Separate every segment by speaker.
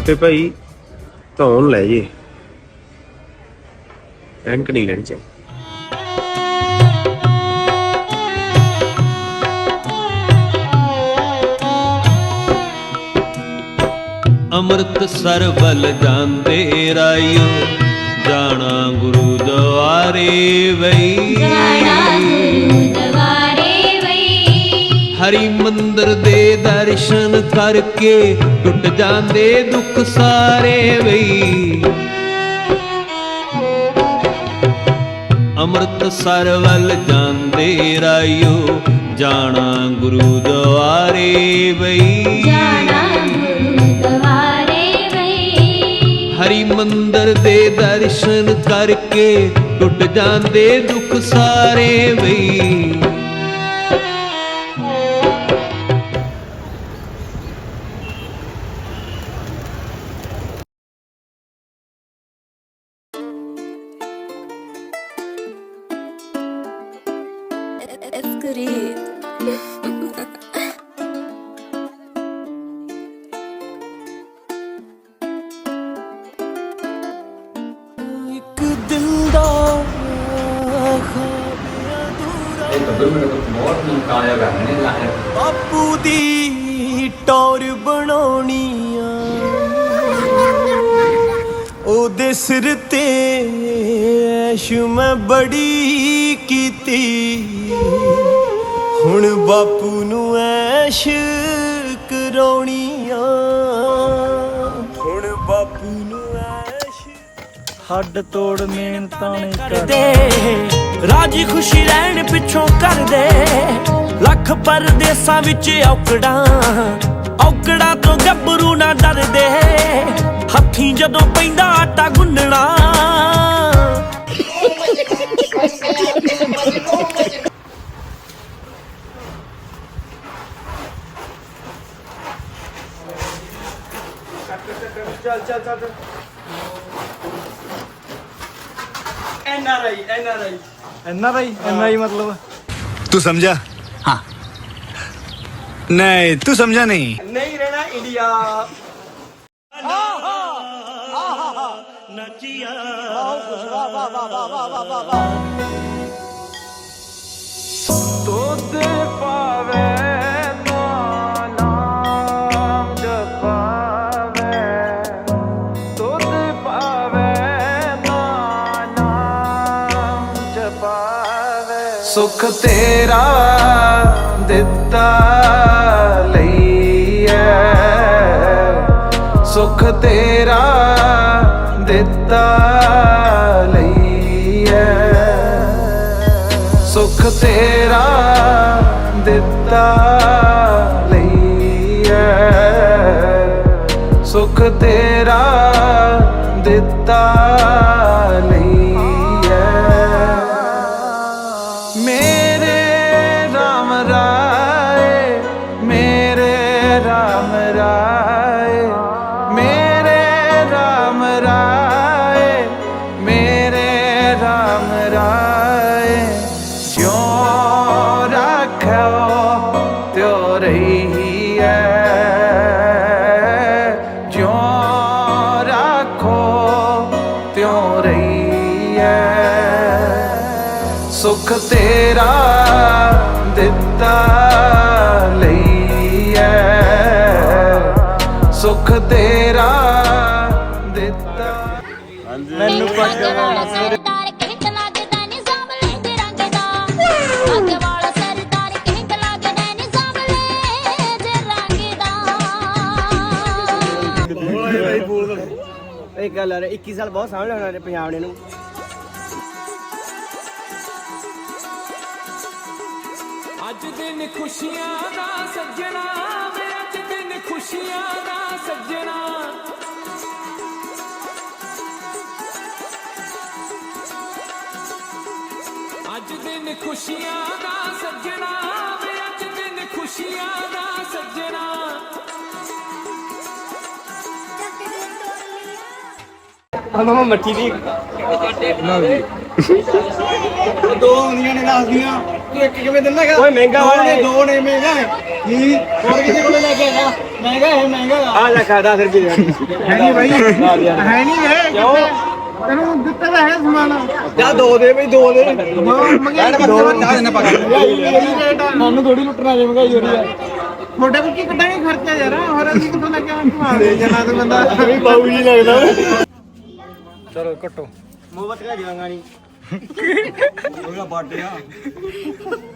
Speaker 1: ਛੋਟੇ ਭਾਈ, ਧੌਣ ਲੈ ਜੇ। ਐਨਕ ਨਹੀਂ ਲੈਣੀ ਚਾਹੀਦੀ।
Speaker 2: ਅੰਮ੍ਰਿਤ ਸਰਬਲ ਜਾਂਦੇ ਰਾਇਓ ਜਾਣਾ ਗੁਰੂ ਦੁਆਰੇ ਵਈ। ਕਰਕੇ ਟੁੱਟ ਜਾਂਦੇ ਦੁੱਖ ਸਾਰੇ ਵਈ। ਅੰਮ੍ਰਿਤ ਸਰਵਲ ਜਾਂਦੇ ਰਾਇਓ ਜਾਣਾ ਗੁਰੂ ਦੁਆਰੇ ਵਈ।
Speaker 3: ਜਾਣਾ ਗੁਰੂ ਦਵਾਰੇ ਵਈ।
Speaker 2: ਹਰੀ ਮੰਦਰ ਦੇ ਦਰਸ਼ਨ ਕਰਕੇ ਟੁੱਟ ਜਾਂਦੇ ਦੁੱਖ ਸਾਰੇ ਵਈ।
Speaker 4: ਬਾਪੂ ਦੀ ਟੌਰ ਬਣਾਉਣੀ ਆ ਉਹਦੇ ਸਿਰ ਤੇ ਐਸ਼ ਮੈਂ ਬੜੀ ਕੀਤੀ। ਹੁਣ ਬਾਪੂ ਨੂੰ ਐਸ਼ ਕਰਾਉਣੀ ਆ ਹੁਣ ਬਾਪੂ ਨੂੰ ਐਸ਼
Speaker 5: ਹੱਡ ਤੋੜ ਮਿਹਨਤਾਂ ਨੇ
Speaker 4: ਕਰਦੇ। ਰਾਜੀ ਖੁਸ਼ੀ ਰਹਿਣ ਪਿੱਛੋਂ ਕਰਦੇ। ਲੱਖ ਪਰਦੇਸਾਂ ਵਿੱਚ ਔਕੜਾਂ। ਔਕੜਾਂ ਤੋਂ ਗੱਭਰੂ ਨਾ ਡਰਦੇ। ਹੱਥੀਂ ਜਦੋਂ ਪੈਂਦਾ ਆਟਾ ਗੁੰਨਣਾ।
Speaker 5: ਇੰਨਾ ਦਾ ਇੰਨਾ ਹੀ ਮਤਲਬ।
Speaker 6: ਤੂੰ ਸਮਝਾ ਹਾਂ। ਨਹੀਂ ਤੂੰ ਸਮਝਾ ਨਹੀਂ।
Speaker 4: ਨਹੀਂ ਰਹਿਣਾ ਇੰਡੀਆ।
Speaker 5: ਨੱਚਿਆ ਵਾਹ ਵਾਹ ਵਾਹ ਵਾਹ ਵਾਹ ਵਾਹ ਵਾਹ ਤੋਤੇ ਪਾਵੇ। ਸੁਖ ਤੇਰਾ ਦਿੱਤਾ ਲਈਐ ਸੁਖ ਤੇਰਾ ਦਿੱਤਾ ਲਈਐ ਸੁਖ ਤੇਰਾ ਦਿੱਤਾ ਲਈਐ ਸੁਖ ਤੇਰਾ ਦਿੱਤਾ ਲਈ ਸੁਖ ਤੇਰਾ ਦਿੱਤਾ।
Speaker 3: ਮੈਨੂੰ ਪੱਗ ਵਾਲਾ ਸਰਦਾਰ ਕਿੰਗ ਲੱਗਦਾ ਨਿਜ਼ਾਮ ਲੈਂਦੇ ਰੰਗ ਦਾ। ਪੱਗ ਵਾਲਾ ਸਰਦਾਰ ਕਿੰਗ ਲੱਗਦਾ ਨਿਜ਼ਾਮ ਲੈਂਦੇ ਰੰਗ ਦਾ।
Speaker 7: ਇੱਕ ਗੱਲ ਹੈ 21 ਸਾਲ ਬਹੁਤ ਸਾਂਭ ਲੈਣਾ ਪੰਜਾਬ ਨੇ ਨੂੰ
Speaker 4: ਅੱਜ ਦਿਨ ਖੁਸ਼ੀਆਂ ਦਾ ਸੱਜਣਾ ਵੇ। ਅੱਜ ਦਿਨ ਖੁਸ਼ੀਆਂ ਦਾ ਸੱਜਣਾ। ਅੱਜ ਦਿਨ ਖੁਸ਼ੀਆਂ ਦਾ ਸੱਜਣਾ ਵੇ ਅੱਜ ਦਿਨ ਖੁਸ਼ੀਆਂ ਦਾ ਸੱਜਣਾ।
Speaker 7: ਮਾਮਾ ਮੱਠੀ ਦੀ।
Speaker 5: ਦੋ ਹੁੰਦੀਆਂ ਨੇ ਦੱਸਦੀਆਂ ਤੂੰ ਇੱਕ ਕਿਵੇਂ ਦਿੰਦਾ ਹੈਗਾ?
Speaker 7: ਓਏ ਮਹਿੰਗਾ ਵਾਲਾ ਹੈ।
Speaker 5: ਦੋ ਨੇ ਮਹਿੰਗਾ ਕੀ? ਹੋਰ ਕਿਸੇ ਕੋਲੇ ਲੈ ਕੇ ਆਇਆ? ਮਹਿੰਗਾ ਹੈ ਮਹਿੰਗਾ
Speaker 7: ਆ ਲੈ ਖਾ 10 ਰੁਪਏ ਦੇ
Speaker 5: ਹੈ ਨਹੀਂ ਭਾਈ ਹੈ ਨਹੀਂ ਹੈ ਕਿਉਂ? ਤੈਨੂੰ ਦਿੱਤਾ ਤਾਂ ਹੈ ਸਮਾਨ।
Speaker 7: ਜਾ ਦੋ ਦੇ ਬਈ ਦੋ ਦੇ।
Speaker 5: ਦੋ ਮੰਗਿਆ ਸਾਨੂੰ ਥੋੜੀ ਲੁੱਟਣਾ ਜੇ ਮਹਿੰਗਾਈ ਹੋ ਰਹੀ ਆ ਤੁਹਾਡੇ ਕੋਲ ਕੀ ਕੱਢਾਂਗੇ ਖਰਚਾ ਯਾਰ ਹੋਰ ਅਸੀਂ ਕਿਥੋਂ ਲੈ ਕੇ ਆਵਾਂਗੇ ਜਨਾ ਤੇ ਬੰਦਾ।
Speaker 7: ਵੀ ਬਾਊ ਜੀ ਲੱਗਦਾ। ਚਲੋ ਕੱਟੋ ਮੋਬਤ ਕਾ ਜਾਵਾਂਗਾ ਨਹੀਂ ਉਹਦਾ ਬਰਥਡੇ ਆ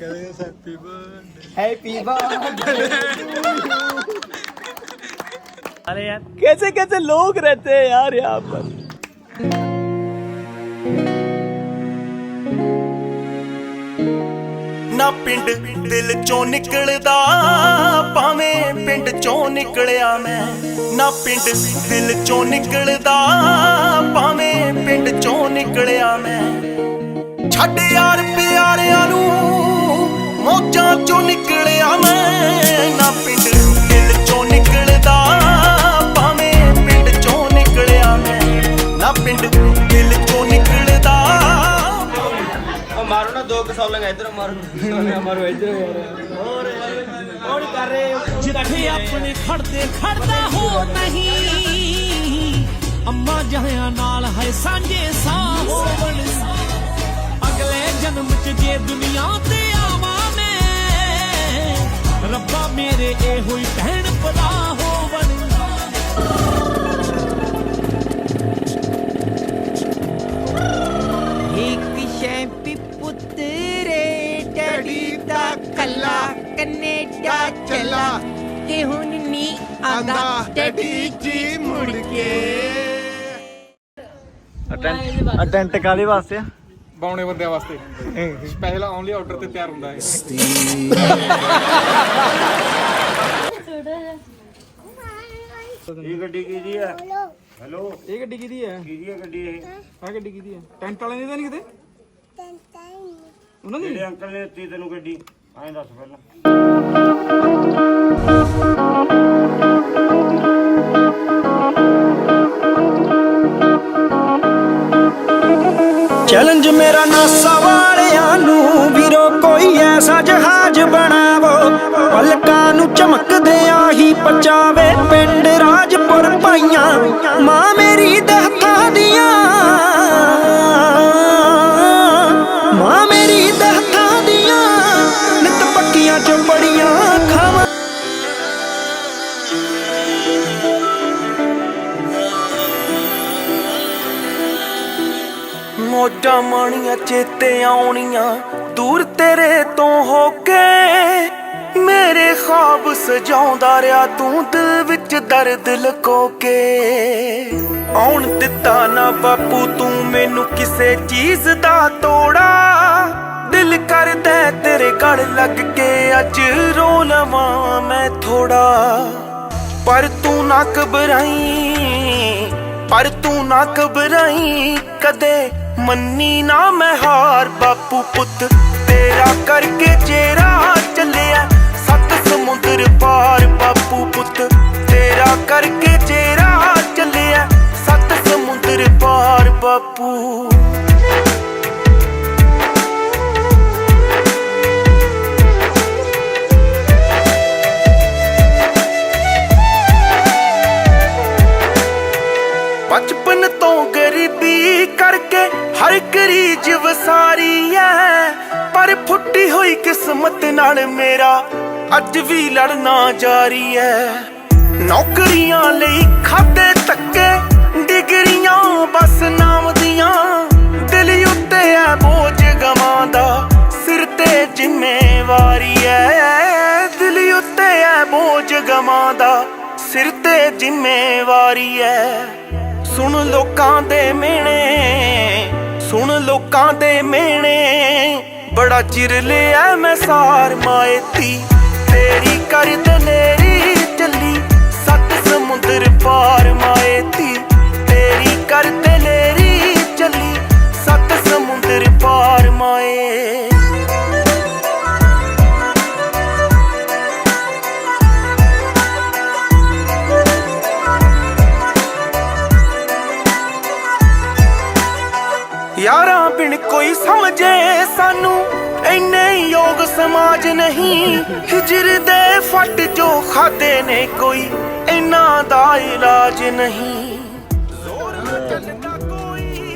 Speaker 7: ਕਹਿੰਦੇ ਹੈਪੀ ਬਰਥਡੇ ਹੈਪੀ ਬਰਥਡੇ अरे यार कैसे कैसे लोग रहते हैं यार यहाँ पर
Speaker 4: ਨਾ ਪਿੰਡ ਦਿਲ ਚੋਂ ਨਿਕਲਦਾ ਭਾਵੇਂ ਪਿੰਡ ਚੋਂ ਨਿਕਲਿਆ ਮੈਂ ਨਾ ਪਿੰਡ ਦਿਲ ਚੋਂ ਨਿਕਲਦਾ ਭਾਵੇਂ ਪਿੰਡ ਚੋਂ ਨਿਕਲਿਆ ਮੈਂ ਛੱਡ ਯਾਰ ਪਿਆਰਿਆਂ ਨੂੰ ਮੌਜਾਂ ਚੋਂ ਨਿਕਲਿਆ ਮੈਂ। ਨਾ ਪਿੰਡ ਦਿਲ ਚੋਂ ਨਿਕਲਦਾ ਭਾਵੇਂ ਪਿੰਡ ਚੋਂ ਨਿਕਲਿਆ ਮੈਂ। ਨਾ ਪਿੰਡ ਦਿਲ ਚੋਂ ਨਿਕਲਦਾ।
Speaker 7: ਉਹ ਮਾਰੋ ਨਾ ਦੋ ਕਸੌਲਾਂ ਇਧਰ ਮਾਰੋ। ਮਾਰੋ ਇਧਰ ਹੋਰ। ਹੋਰ ਕਰ ਰਹੇ
Speaker 4: ਜਿੱਥੇ ਆਪਣੇ ਖੜਦੇ ਖੜਦਾ ਹੋ ਨਹੀਂ। ਅੰਮਾ ਜਹਾਂ ਨਾਲ ਹੈ ਸਾਂਝੇ ਸਾਹ ਹੋਵਣ ਜਨਮ ਚ ਜੇ ਦੁਨੀਆ ਤੇ ਆਵਾਂ ਮੈਂ ਰੱਬਾ ਮੇਰੇ ਇਹੋ ਹੀ ਭੈਣ ਭਰਾ ਹੋਵਣ।
Speaker 8: ਇੱਕ ਸ਼ੈਂਪੀ ਪੁੱਤਰੇ ਡੈਡੀ ਦਾ ਕੱਲਾ ਕੈਨੇਡਾ ਚੱਲਾ। ਤੇ ਹੁਣ ਨੀ ਆਂਦਾ ਡੈਡੀ ਜੀ ਮੁੜ ਕੇ।
Speaker 7: ਅਟੈਂਟ ਕਾਦੇ ਵਾਸਤੇ ਆ?
Speaker 5: ਬਾਉਣੇ ਬੰਦਿਆਂ ਵਾਸਤੇ। ਸਪੈਸ਼ਲ ਓਨਲੀ ਆਰਡਰ ਤੇ ਤਿਆਰ ਹੁੰਦਾ ਹੈ
Speaker 7: ਇਹ ਗੱਡੀ ਕਿਹਦੀ ਆ? ਹੈਲੋ?
Speaker 5: ਇਹ ਗੱਡੀ ਕਿਹਦੀ ਹੈ
Speaker 7: ਕਿਹਦੀ ਆ ਗੱਡੀ ਇਹ?
Speaker 5: ਆਹ ਗੱਡੀ ਕਿਹਦੀ ਹੈ ਟੈਂਟ ਵਾਲਿਆਂ ਦੀ ਤਾਂ ਨਹੀਂ ਕਿਤੇ? ਉਹਨਾਂ ਦੀ
Speaker 7: ਜਿਹੜੇ ਅੰਕਲ ਨੇ ਦਿੱਤੀ ਤੈਨੂੰ ਗੱਡੀ ਐਂ ਦੱਸ ਪਹਿਲਾਂ।
Speaker 4: ਚੈਲੰਜ ਮੇਰਾ ਨਾਸਾ ਵਾਲਿਆਂ ਨੂੰ। ਵੀਰੋ, ਕੋਈ ਐਸਾ ਜਹਾਜ਼ ਬਣਾਵੋ। ਪਲਕਾਂ ਨੂੰ ਚਮਕਦਿਆਂ ਹੀ ਪਚਾਵੇ ਪਿੰਡ ਰਾਜਪੁਰ ਪਾਈਆਂ ਮਾਂ ਮੋਢਾਂ ਮਾਣੀਆਂ ਚੇਤੇ ਆਉਣੀਆਂ, ਦੂਰ ਤੇਰੇ ਤੋਂ ਹੋ ਕੇ ਮੇਰੇ ਖਾਬ ਸਜਾਉਂਦਾ ਰਿਆ ਤੂੰ ਦਿਲ ਵਿੱਚ ਦਰਦ ਲੁਕੋ ਕੇ ਆਉਣ ਦਿੱਤਾ ਨਾ ਬਾਪੂ, ਤੂੰ ਮੈਨੂੰ ਕਿਸੇ ਚੀਜ਼ ਦਾ ਤੋੜਾ। ਦਿਲ ਕਰਦਾ ਤੇਰੇ ਗੜ ਲੱਗ ਕੇ, ਅੱਜ ਰੋ ਲਵਾਂ ਮੈਂ ਥੋੜਾ। ਪਰ ਤੂੰ ਨਾ ਘਬਰਾਈ, ਪਰ ਤੂੰ ਨਾ ਘਬਰਾਈ ਕਦੇ। ਮੰਨੀ ਨਾ ਮੈਂ ਹਾਰ, ਬਾਪੂ ਪੁੱਤ, ਤੇਰਾ ਕਰਕੇ ਚਿਹਰਾ ਚੱਲਿਆ। ਸੱਤ ਸਮੁੰਦਰ ਪਾਰ, ਬਾਪੂ ਪੁੱਤ, ਤੇਰਾ ਕਰਕੇ ਚਿਹਰਾ ਚੱਲਿਆ। ਸੱਤ ਸਮੁੰਦਰ ਪਾਰ, ਬਾਪੂ ਅੱਜ ਵੀ ਲੜਨਾ ਜਾਰੀ ਐ। ਨੌਕਰੀਆਂ ਲਈ ਖਾਦੇ ਤੱਕੇ ਡਿਗਰੀਆਂ ਬਸ ਨਾਮ ਦੀਆਂ। ਦਿਲ ਉੱਤੇ ਐ ਬੋਝ ਗਮਾਂ ਦਾ, ਸਿਰ ਤੇ ਜ਼ਿੰਮੇਵਾਰੀ ਐ। ਦਿਲ ਉੱਤੇ ਐ ਬੋਝ ਗਮਾਂ ਦਾ, ਸਿਰ ਤੇ ਜ਼ਿੰਮੇਵਾਰੀ ਐ। ਸੁਣ ਲੋਕਾਂ ਦੇ ਮਿਹਣੇ, ਸੁਣ ਲੋਕਾਂ ਦੇ ਮਿਹਣੇ। ਬੜਾ ਚਿਰ ਲਿਆ ਮੈਂ ਸਾਰ ਮਾਏਤੀ ਤੇਰੀ ਕਰ ਦਲੇਰੀ ਚੱਲੀ ਸੱਤ ਸਮੁੰਦਰ ਪਾਰ ਮਾਏਤੀ ਤੇਰੀ ਨੇ ਕੋਈ ਇੰਨਾ ਦਾ ਇਲਾਜ ਨਹੀਂ। ਜ਼ੋਰ ਨਾਲ ਚੱਲਦਾ ਕੋਈ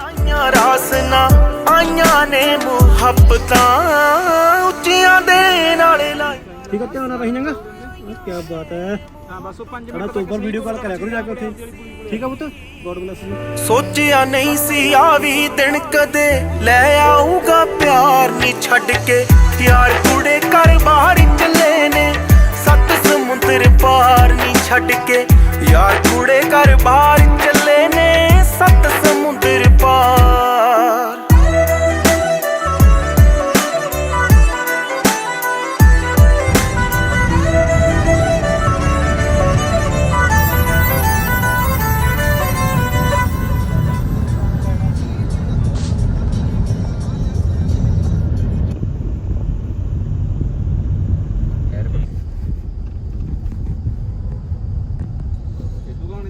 Speaker 4: ਆਈਆਂ ਰਾਸਨਾ ਆਈਆਂ ਨੇ ਮੁਹੱਬਤਾਂ ਉੱਚੀਆਂ ਦੇ ਨਾਲੇ ਲਾਈ
Speaker 7: ਠੀਕ ਹੈ ਧਿਆਨ ਨਾਲ ਰਹੀ ਜਾਂਗਾ ਕੀ ਬਾਤ ਹੈ। ਹਾਂ ਬਸ ਉਹ 5 ਮਿੰਟ ਤੋਂ ਉੱਪਰ ਵੀਡੀਓ ਕਾਲ ਕਰਿਆ ਕਰੋ ਜਾ ਕੇ ਉੱਥੇ। ਠੀਕ ਹੈ ਪੁੱਤ? God bless you.
Speaker 4: ਸੋਚਿਆ ਨਹੀਂ ਸੀ ਆ ਵੀ ਦਿਨ ਕਦੇ। ਲੈ ਆਊਗਾ ਪਿਆਰ ਨਹੀਂ ਛੱਡ ਕੇ। ਯਾਰ ਕੁੜੇ ਘਰ ਬਾਹਰ ਚੱਲੇ ਨੇ। ਸੱਤ ਸਮੁੰਦਰ ਪਾਰ ਨਹੀਂ ਛੱਡ ਕੇ। ਯਾਰ ਕੁੜੇ ਘਰ ਬਾਹਰ ਚੱਲੇ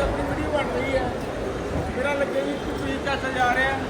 Speaker 9: ਆਪਣੀ ਬੜੀ ਬਣ ਰਹੀ ਹੈ
Speaker 5: ਮੇਰਾ ਲੱਗੇ ਵੀ ਤੁਸੀਂ ਚੱਲ ਜਾ ਰਿਹਾ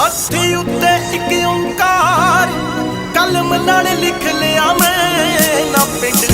Speaker 4: ਹਾਥੀ ਉੱਤੇ ਇੱਕ ਓੰਕਾਰ। ਕਲਮ ਨਾਲ ਲਿਖ ਲਿਆ ਮੈਂ ਨਾ ਪਿੰਡ